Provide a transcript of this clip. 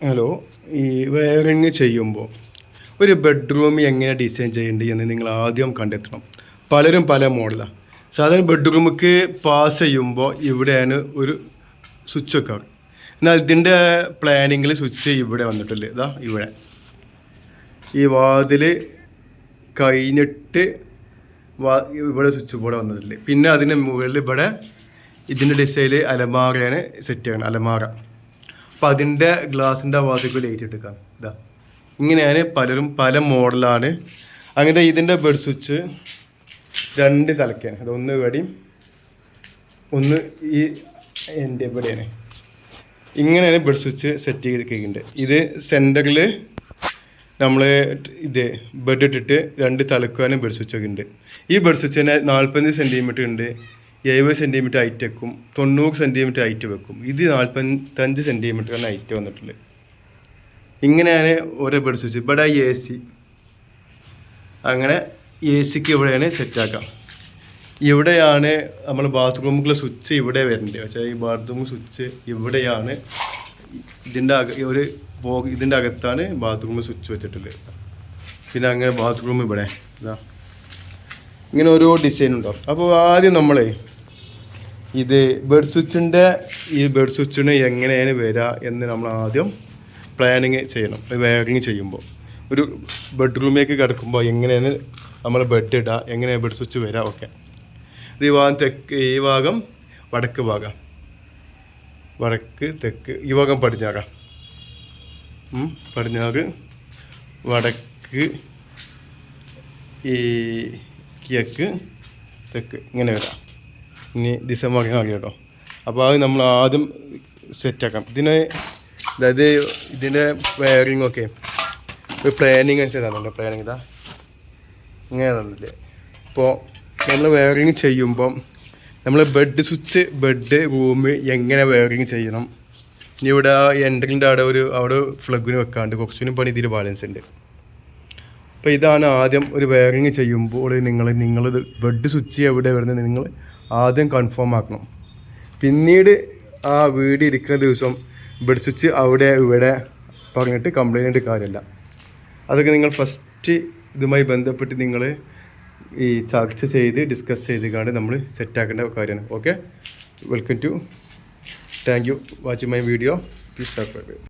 Hello ഈ wiring ചെയ്യുമ്പോൾ ഒരു ബെഡ്റൂം എങ്ങനെ ഡിസൈൻ ചെയ്യേണ്ടത് എന്ന് നിങ്ങൾ ആദ്യം കണ്ടെത്തണം. പലരും പല മോഡലാണ് സാധാരണ ബെഡ്റൂമിക്ക് പാസ് ചെയ്യുമ്പോൾ ഇവിടെയാണ് ഒരു സ്വിച്ച് ഒക്കെ എന്നാൽ ഇതിന്റെ പ്ലാനിങ്ങിൽ സ്വിച്ച് ഇവിടെ വന്നിട്ടില്ല? ഇതാ ഇവിടെ. ഈ വാതിൽ കഴിഞ്ഞിട്ട് വാ ഇവിടെ സ്വിച്ച് ബോർഡ് വന്നിട്ടില്ല? പിന്നെ അതിന് മുകളിൽ ഇവിടെ ഇതിന്റെ ഡിസൈനിൽ അലമാറയാണ് സെറ്റ് ചെയ്യണം അലമാറ അപ്പം അതിന്റെ ഗ്ലാസിന്റെ ഭാഗത്തേക്ക് ലൈറ്റ് ഇട്ടിക്കാം ഇതാ. ഇങ്ങനെയാണ് പലരും പല മോഡലാണ്. അങ്ങനെ ഇതിന്റെ ബെഡ് സ്വിച്ച് രണ്ട് തലക്കാണ് ഒന്ന് ഇവിടെയും ഒന്ന് ഈ എന്റെ ഇവിടെയാണ്. ഇങ്ങനെയാണ് ബെഡ് സ്വിച്ച് സെറ്റ് ചെയ്തിരിക്കുന്നുണ്ട് ഇത് സെന്ററിൽ നമ്മൾ ഇത് ബെഡ് ഇട്ടിട്ട് രണ്ട് തലക്കുവാനും ബെഡ് സ്വിച്ച് ഒക്കെ ഉണ്ട്. ഈ ബെഡ് സ്വിച്ചിന് നാൽപ്പത്തഞ്ച് സെന്റിമീറ്റർ ഉണ്ട്. എഴുപത് സെന്റിമീറ്റർ ഹൈറ്റ് വെക്കും തൊണ്ണൂറ് സെന്റിമീറ്റർ ഹൈറ്റ് വെക്കും. ഇത് നാൽപ്പത്തഞ്ച് സെന്റിമീറ്ററാണ് ഹൈറ്റ് വന്നിട്ടുള്ളത്. ഇങ്ങനെയാണ് ഓരോ ബെഡ് സ്വിച്ച് ഇവിടെ എ സി അങ്ങനെ എ സിക്ക് ഇവിടെയാണ് സെറ്റാക്കാം ഇവിടെയാണ് നമ്മൾ ബാത്റൂമിലെ സ്വിച്ച് ഇവിടെ വരേണ്ടത്. പക്ഷേ ഈ ബാത്റൂം സ്വിച്ച് ഇവിടെയാണ് ഇതിന്റെ അക ഒരു ഇതിന്റെ അകത്താണ് ബാത്റൂമിൽ സ്വിച്ച് വെച്ചിട്ടുള്ളത്. പിന്നെ അങ്ങനെ ബാത്റൂം ഇവിടെ. ഇതാ. ഇങ്ങനെ ഓരോ ഡിസൈൻ ഉണ്ടാവും അപ്പോൾ ആദ്യം നമ്മളെ ഇത് ബെഡ് സ്വിച്ചിന്റെ ഈ ബെഡ് സ്വിച്ചിന് എങ്ങനെയാണ് വരിക എന്ന് നമ്മൾ ആദ്യം പ്ലാനിങ് ചെയ്യണം വയറിങ് ചെയ്യുമ്പോൾ. ഒരു ബെഡ്റൂമിലേക്ക് കിടക്കുമ്പോൾ എങ്ങനെയാണ് നമ്മൾ ബെഡ് ഇടുക എങ്ങനെയാണ് ബെഡ് സ്വിച്ച് വരിക ഇത് ഈ ഭാഗം തെക്ക് ഈ ഭാഗം വടക്ക് ഭാഗം. വടക്ക് തെക്ക് ഈ ഭാഗം പടിഞ്ഞാറ. പടിഞ്ഞാറ് വടക്ക് ഈ കിഴക്ക് തെക്ക് ഇങ്ങനെ വരാം. ഇനി ഡിസംബർ മാറി കേട്ടോ. അപ്പോൾ അത് നമ്മൾ ആദ്യം സെറ്റാക്കാം ഇതിന് അതായത് ഇതിന്റെ വയറിംഗ് ഒക്കെ ഒരു പ്ലാനിങ് അനുസരിച്ചാണല്ലോ പ്ലാനിങ് ഇതാ. ഇങ്ങനെ തന്നില്ലേ. ഇപ്പോൾ നമ്മൾ വയറിങ് ചെയ്യുമ്പം നമ്മൾ ബെഡ് സ്വിച്ച് ബെഡ് റൂം എങ്ങനെ വയറിങ് ചെയ്യണം? ഇനി ഇവിടെ എൻട്രിന്റെ അവിടെ ഒരു അവിടെ ഫ്ലഗിന് വെക്കാണ്ട് കുറച്ചുകൂടി പണി ഇതിൽ ബാലൻസ് ഉണ്ട്. അപ്പോൾ ഇതാണ് ആദ്യം ഒരു വയറിങ് ചെയ്യുമ്പോൾ നിങ്ങൾ നിങ്ങൾ ബെഡ് സ്വിച്ച് എവിടെ വരുന്നത്? നിങ്ങൾ ആദ്യം കൺഫേം ആക്കണം. പിന്നീട് ആ വീട് ഇരിക്കുന്ന ദിവസം ബെഡ് സ്വിച്ച് അവിടെ ഇവിടെ പറഞ്ഞിട്ട് കംപ്ലൈന്റ് കാര്യമില്ല. അതൊക്കെ നിങ്ങൾ ഫസ്റ്റ് ഇതുമായി ബന്ധപ്പെട്ട് നിങ്ങൾ ഈ ചർച്ച ചെയ്ത് ഡിസ്കസ് ചെയ്ത് കാണ്ട് നമ്മൾ സെറ്റാക്കേണ്ട കാര്യമാണ്. Okay welcome to thank you watching my video please subscribe